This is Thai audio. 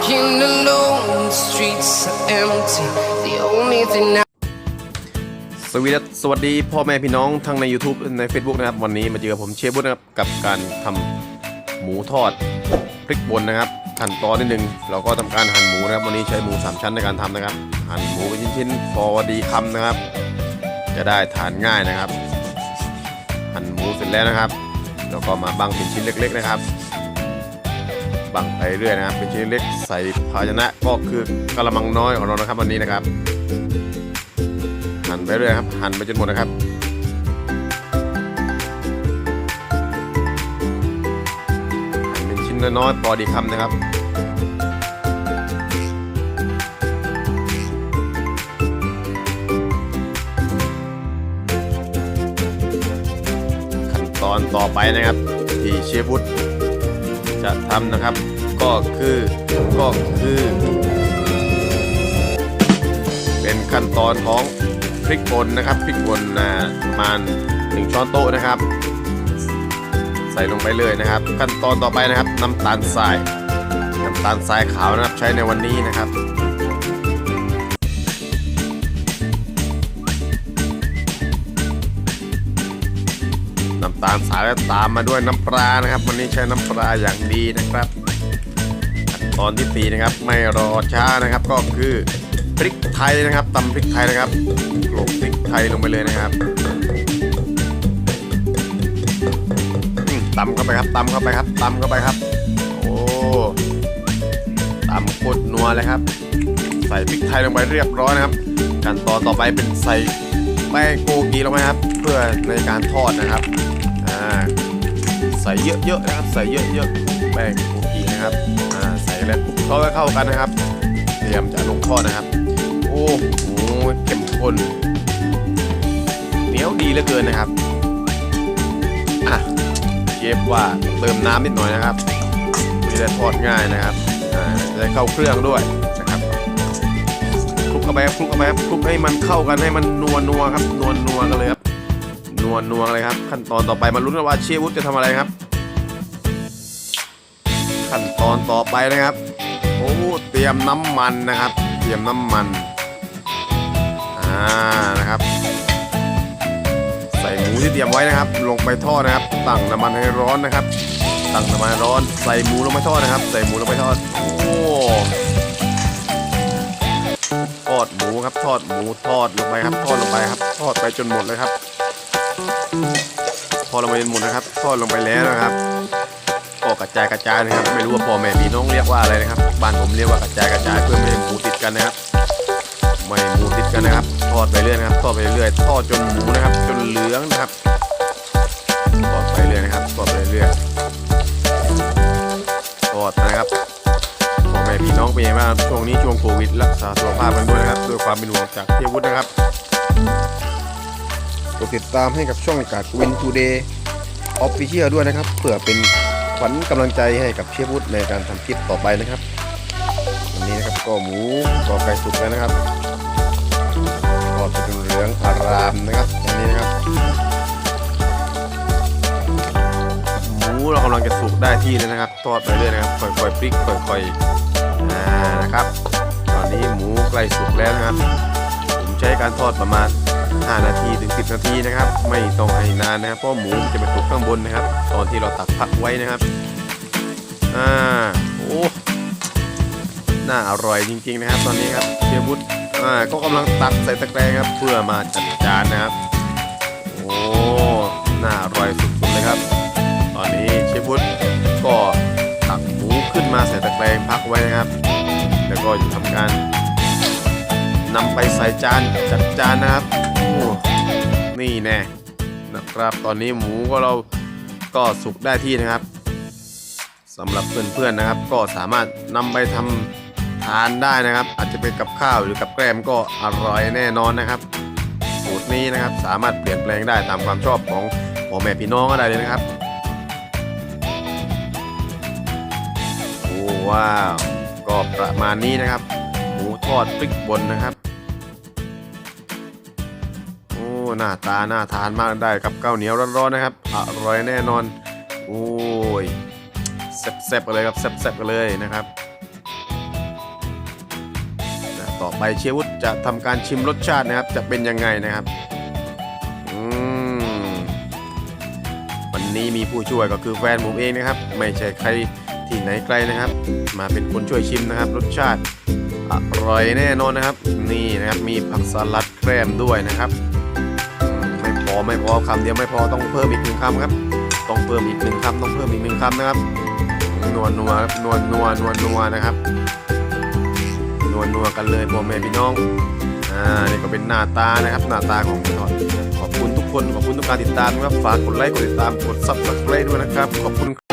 I'm alone, the streets are empty. The only thing I สวัสดีสวัสดีพ่อแม่พี่น้องทั้งใน YouTube ใน Facebook นะครับ วันนี้มาเจอผมเชฟบุตนะครับ กับการทำหมูทอดพริกป่นนะครับ ขั้นตอนนิดนึง เราก็ทำการหั่นหมูนะครับ วันนี้ใช้หมูสามชั้นในการทำนะครับ หั่นหมูเป็นชิ้นๆพอดีคำนะครับ จะได้ทานง่ายนะครับ หั่นหมูเสร็จแล้วนะครับ แล้วก็มาบังเป็นชิ้นเล็ก ๆ นะครับ บังไปเรื่อยนะครับ เป็นชิ้นเล็กใส่ภาชนะก็คือกระมังน้อยของเรานะครับวันนี้นะครับ หั่นไปเรื่อยครับ หั่นไปจนหมดนะครับหั่นเป็นชิ้นน้อยๆพอดีคำนะครับขั้นตอนต่อไปนะครับที่เชฟวุฒ จะทำนะครับ ก็คือก็คือ เป็นขั้นตอนของพริกป่นนะครับพริกป่นประมาณหนึ่งช้อนโต๊ะนะครับ ใส่ลงไปเลยนะครับ ขั้นตอนต่อไปนะครับ น้ำตาลทรายน้ำตาลทรายขาวนะครับใช้ในวันนี้นะครับ ลสายแล้วตามมาด้วยน้ำปลานะครับ วันนี้ใช้น้ำปลาอย่างดีนะครับขั้นตอนที่สี่นะครับไม่รอช้านะครับก็คือพริกไทยนะครับตำพริกไทยนะครับโขลกพริกไทยลงไปเลยนะครับตำเข้าไปครับตำเข้าไปครับตำเข้าไปครับ โอ้ตำโคตรนัวเลยครับ ใส่พริกไทยลงไปเรียบร้อยนะครับขั้นตอนต่อไปเป็นใส่แป้งโกกีลงไปครับ เพื่อในการทอดนะครับ ใส่เยอะๆนะครับใส่เยอะๆแป้งโกกีนะครับอ่าใส่แล้วคลุกเคล้าให้เข้ากันนะครับเตรียมจะลงทอดนะครับ โอ้โหเข้มข้นเหนียวดีเหลือเกินนะครับอะเชฟว่าเติมน้ำนิดหน่อยนะครับจะได้ทอดง่ายนะครับอ่าจะได้เข้าเครื่องด้วยนะครับคลุกเข้าไปครับคลุกเข้าไปครับคลุกให้มันเข้ากันให้มันนัวนัวครับนัวนัวกันเลยครับ นัวนัวๆเลยครับ ขั้นตอนต่อไปมาลุ้นกันว่าเชฟวุฒิจะทำอะไรครับ ขั้นตอนต่อไปนะครับ โอ้เตรียมน้ำมันนะครับ เตรียมน้ำมันอ่านะครับ ใส่หมูที่เตรียมไว้นะครับ ลงไปทอดนะครับ ตั้งน้ำมันให้ร้อนนะครับ ตั้งน้ำมันร้อน ใส่หมูลงไปทอดนะครับ ใส่หมูลงไปทอดโอ้ทอดหมูครับทอดหมูทอดลงไปครับทอดลงไปครับ ทอดไปจนหมดเลยครับ ทอดลงไปหมดนะครับทอดลงไปแล้วนะครับก็กระจายกระจายนะครับ ไม่รู้ว่าพ่อแม่พี่น้องเรียกว่าอะไรนะครับบ้านผมเรียกว่ากระจายกระจายเพื่อไม่ให้หมูติดกันนะครับไม่หมูติดกันนะครับทอดไปเรื่อยนะครับทอดไปเรื่อยทอดจนหมูนะครับ จนเหลืองนะครับทอดไปเรื่อยนะครับทอดไปเรื่อยทอดนะครับพ่อแม่พี่น้องเป็นยังไงบ้างช่วงนี้ช่วงโควิดรักษาสุขภาพกันด้วยนะครับด้วยความเป็นห่วงจากเทวุฒินะครับ กดติดตามให้กับช่องกาดวินทูเดย์ออฟฟิเชียลด้วยนะครับ เพื่อเป็นขวัญกำลังใจให้กับเชฟวุฒิในการทำคลิปต่อไปนะครับวันนี้นะครับก็หมูก็ไก่สุกแล้วนะครับทอดไปจนเหลืองอารามนะครับตรงนี้นะครับ หมูเรากำลังจะสุกได้ที่แล้วนะครับทอดไปเรื่อยนะครับค่อยๆพลิกค่อยๆอ่านะครับ ตอนนี้หมูใกล้สุกแล้วนะครับ ผมใช้การทอดประมาณ 5 นาทีถึง 10 นาทีนะครับ ไม่ต้องให้นานนะครับเพราะหมูมันจะไปสุกข้างบนนะครับ ตอนที่เราตักพักไว้นะครับอ่าโอ้น่าอร่อยจริง ๆ นะครับ ตอนนี้ครับเชฟบุตอ่าก็กำลังตักใส่ตะแกรงครับ เพื่อมาจัดจานนะครับโอ้น่าอร่อยสุดๆเลยครับ ตอนนี้เชฟวุฒก็ตักหมูขึ้นมาใส่ตะแกรงพักไว้นะครับ แล้วก็จะทำการ นำไปใส่จานจัดจานนะครับนี่แน่นะครับตอนนี้หมูก็เราก็สุกได้ที่นะครับสำหรับเพื่อนๆนะครับ ก็สามารถนำไปทำทานได้นะครับ อาจจะเป็นกับข้าวหรือกับแกล้มก็อร่อยแน่นอนนะครับสูตรนี้นะครับสามารถเปลี่ยนแปลงได้ตามความชอบของพ่อแม่พี่น้องก็ได้เลยนะครับโอ้ว้าวก็ประมาณนี้นะครับหมูทอดพริกบนนะครับ หน้าตาหน่าทานมากได้กับข้าวเหนียวร้อนๆนะครับอร่อยแน่นอน โอ้ยแซ่บๆกันเลยครับแซ่บๆกันเลยนะครับต่อไปเชยวุฒจะทำการชิมรสชาตินะครับ จะเป็นยังไงนะครับอืมวันนี้มีผู้ช่วยก็คือแฟนผมเองนะครับ ไม่ใช่ใครที่ไหนไกลนะครับ มาเป็นคนช่วยชิมนะครับ รสชาติอร่อยแน่นอนนะครับ นี่นะครับมีผักสลัดแกล้มด้วยนะครับ ไม่พอไม่พอคำเดียวไม่พอต้องเพิ่มอีกหนึ่งคำครับ ต้องเพิ่มอีกหนึ่งคำต้องเพิ่มอีกหนึ่งคำนะครับนวลนัวครับนัวนัวนัวนัวนะครับนวลนัวกันเลยพ่อแม่พี่น้องอ่านี่ก็เป็นหน้าตานะครับหน้าตาของพี่ทอดขอบคุณทุกคนขอบคุณทุกการติดตามนะครับฝากกดไลค์กดติดตามกดซับสไครต์ด้วยนะครับขอบคุณ